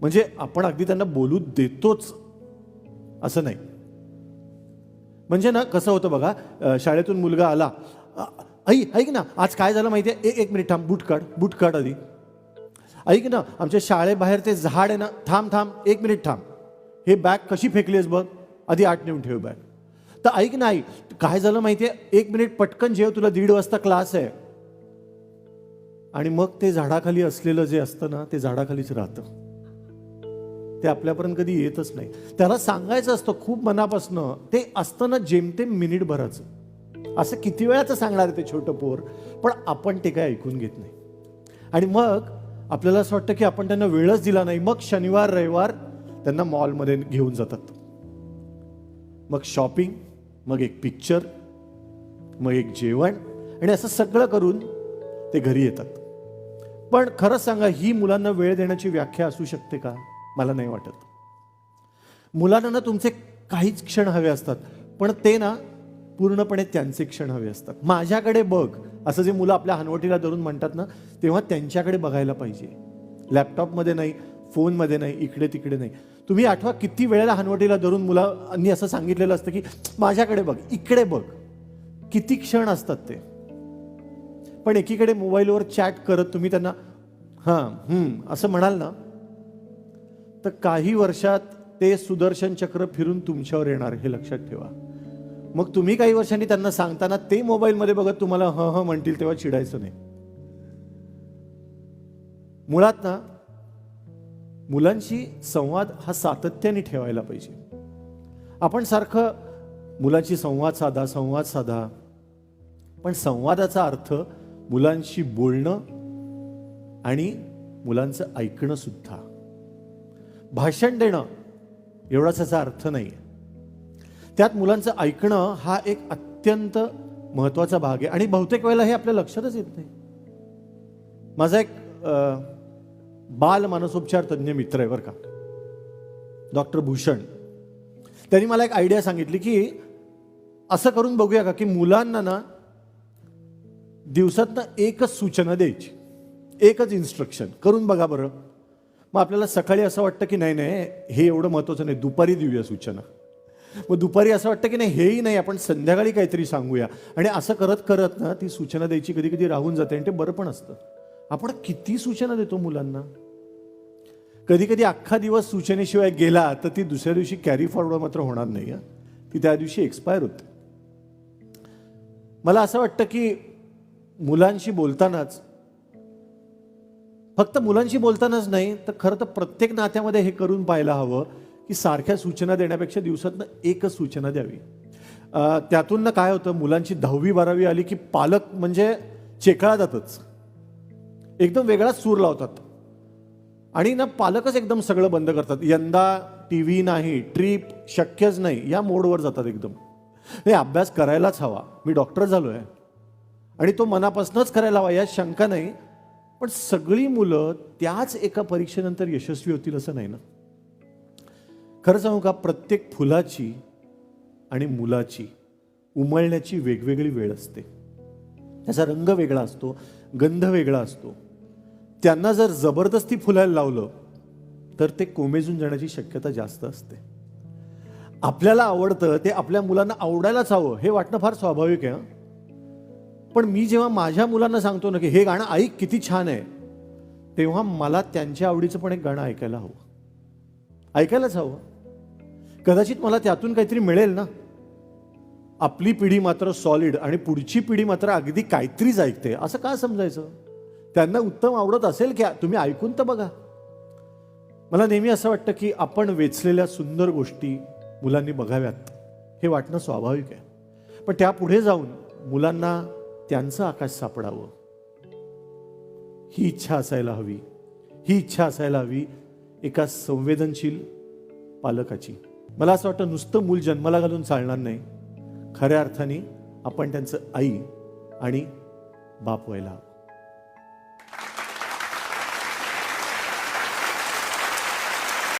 म्हणजे आपण अगदी त्यांना बोलू देतोच. असं नाही. म्हणजे ना कसं होतं बघा शाळेतून मुलगा आला अ, आई ऐक ना आज काय झालं माहिती आहे एक मिनिट थांब बूट काढ बूट काढ आधी. ऐक ना आमच्या शाळेबाहेर ते झाड आहे ना थांब थांब एक मिनिट थांब. हे बॅग कशी फेकलीस बघ? आधी आठ नेऊन ठेव बॅग. तर ऐक ना आई काय झालं माहिती आहे एक मिनिट पटकन जेव तुला दीड वाजता क्लास आहे. आणि मग ते झाडाखाली असलेलं जे असतं ना ते झाडाखालीच राहतं. ते आपल्यापर्यंत कधी येतच नाही. त्याला सांगायचं असतं खूप मनापासनं ते असतं ना जेमतेम मिनिटभराचं असं किती वेळाचं सांगणार आहे ते छोटं पोर पण आपण ते काय ऐकून घेत नाही. आणि मग आपल्याला असं वाटतं की आपण त्यांना वेळच दिला नाही. मग शनिवार रविवार त्यांना मॉलमध्ये घेऊन जातात. मग शॉपिंग मग एक पिक्चर मग एक जेवण आणि असं सगळं करून ते घरी येतात. पण खरंच सांगा ही मुलांना वेळ देण्याची व्याख्या असू शकते का? मला नाही वाटत. मुलांना ना तुमचे काहीच क्षण हवे असतात पण ते ना पूर्णपणे त्यांचे क्षण हवे असतात. माझ्याकडे बघ असं जे मुलं आपल्या हनवटीला धरून म्हणतात ना तेव्हा त्यांच्याकडे बघायला पाहिजे. लॅपटॉपमध्ये नाही फोनमध्ये नाही इकडे तिकडे नाही. तुम्ही आठवा किती वेळेला हनवटीला धरून मुलांनी असं सांगितलेलं असतं की माझ्याकडे बघ इकडे बघ. किती क्षण असतात ते. पण एकीकडे मोबाईलवर चॅट करत तुम्ही त्यांना हां असं म्हणाल ना तर काही वर्षात ते सुदर्शन चक्र फिरून तुमच्यावर येणार हे लक्षात ठेवा. मग तुम्ही काही वर्षांनी त्यांना सांगताना ते मोबाईलमध्ये बघत तुम्हाला ह ह म्हणतील तेव्हा चिडायचं नाही. मुळात ना मुलांशी संवाद हा सातत्याने ठेवायला पाहिजे. आपण सारखं मुलांशी संवाद साधा संवाद साधा. पण संवादाचा अर्थ मुलांशी बोलणं आणि मुलांचं ऐकणं सुद्धा. भाषण देणं एवढाच याचा अर्थ नाही त्यात मुलांचं ऐकणं हा एक अत्यंत महत्त्वाचा भाग आहे. आणि बहुतेक वेळेला हे आपल्या लक्षातच येत नाही. माझा एक बाल मानसोपचार तज्ज्ञ मित्र आहे बरं का. डॉक्टर भूषण. त्यांनी मला एक आयडिया सांगितली की असं करून बघूया का की मुलांना ना दिवसातनं एकच सूचना द्यायची. एकच इन्स्ट्रक्शन करून बघा बरं. मग आपल्याला सकाळी असं वाटतं की नाही नाही हे एवढं महत्त्वाचं नाही दुपारी देऊया सूचना. मग दुपारी असं वाटतं की नाही हेही नाही आपण संध्याकाळी काहीतरी सांगूया. आणि असं करत करत ना ती सूचना द्यायची कधी कधी राहून जाते आणि ते बरं पण असतं. आपण किती सूचना देतो मुलांना? कधी कधी अख्खा दिवस सूचनेशिवाय गेला तर ती दुसऱ्या दिवशी कॅरी फॉरवर्ड मात्र होणार नाही ती त्या दिवशी एक्सपायर होते. मला असं वाटतं की मुलांशी बोलतानाच फक्त मुलांशी बोलतानाच नाही तर खरं तर प्रत्येक नात्यामध्ये हे करून पाहायला हवं की सारख्या सूचना देण्यापेक्षा दिवसातनं एकच सूचना द्यावी. त्यातून ना काय होतं मुलांची दहावी बारावी आली की पालक म्हणजे चेकळा जातच. एकदम वेगळाच सूर लावतात. आणि ना पालकच एकदम सगळं बंद करतात. यंदा टी व्ही नाही ट्रीप शक्यच नाही या मोडवर जातात एकदम. हे अभ्यास करायलाच हवा. मी डॉक्टर झालो आहे आणि तो मनापासूनच करायला हवा यात शंका नाही. पण सगळी मुलं त्याच एका परीक्षेनंतर यशस्वी होतील असं नाही ना? खरं सांगू का प्रत्येक फुलाची आणि मुलाची उमळण्याची वेगवेगळी वेळ असते. त्याचा रंग वेगळा असतो गंध वेगळा असतो. त्यांना जर जबरदस्ती फुलायला लावलं तर ते कोमेजून जाण्याची शक्यता जास्त असते. आपल्याला आवडतं ते आपल्या मुलांना आवडायलाच हवं हे वाटणं फार स्वाभाविक आहे पण मी जेव्हा माझ्या मुलांना सांगतो ना की हे गाणं ऐक किती छान आहे तेव्हा मला त्यांच्या आवडीचं पण एक गाणं ऐकायला हवं. ऐकायलाच हवं. कदाचित मला त्यातून काहीतरी मिळेल ना. आपली पिढी मात्र सॉलिड आणि पुढची पिढी मात्र अगदी काहीतरीच ऐकते. असं का समजायचं? त्यांना उत्तम आवडत असेल की तुम्ही ऐकून तर बघा. मला नेहमी असं वाटतं की आपण वेचलेल्या सुंदर गोष्टी मुलांनी बघाव्यात. हे वाटणं स्वाभाविक आहे. पण त्यापुढे जाऊन मुलांना त्यांचं आकाश सापडावं. ही इच्छा असायला हवी. ही इच्छा असायला हवी एका संवेदनशील पालकाची. मला असं वाटतं नुसतं मूल जन्माला घालून चालणार नाही. खऱ्या अर्थाने आपण त्यांचं आई आणि बाप व्हायला हवं.